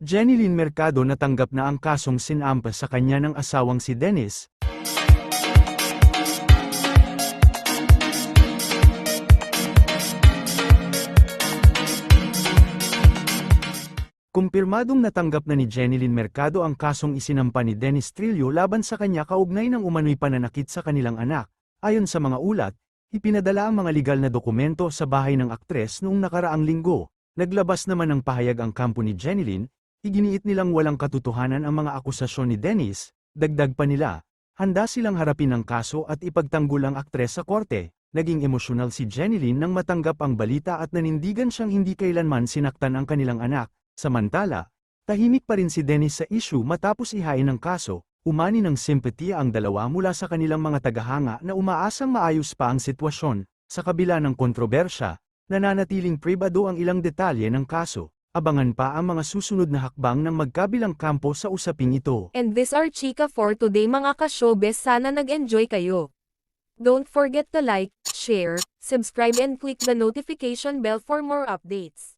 Jenilyn Mercado natanggap na ang kasong sinampa sa kanya ng asawang si Dennis. Kumpirmadong natanggap na ni Jenilyn Mercado ang kasong isinampa ni Dennis Trillo laban sa kanya kaugnay ng umano'y pananakit sa kanilang anak. Ayon sa mga ulat, ipinadala ang mga legal na dokumento sa bahay ng aktres noong nakaraang linggo. Naglabas naman ng pahayag ang kampo ni Jenilyn, iginiit nilang walang katotohanan ang mga akusasyon ni Dennis, dagdag pa nila, handa silang harapin ang kaso at ipagtanggol ang aktres sa korte. Naging emosyonal si Jenilyn nang matanggap ang balita at nanindigan siyang hindi kailanman sinaktan ang kanilang anak. Samantala, tahimik pa rin si Dennis sa issue matapos ihain ng kaso, umani ng simpatiya ang dalawa mula sa kanilang mga tagahanga na umaasang maayos pa ang sitwasyon. Sa kabila ng kontrobersya, nananatiling pribado ang ilang detalye ng kaso. Abangan pa ang mga susunod na hakbang ng magkabilang kampo sa usaping ito. And this are Chika for today mga ka-showbiz sana nag-enjoy kayo. Don't forget to like, share, subscribe and click the notification bell for more updates.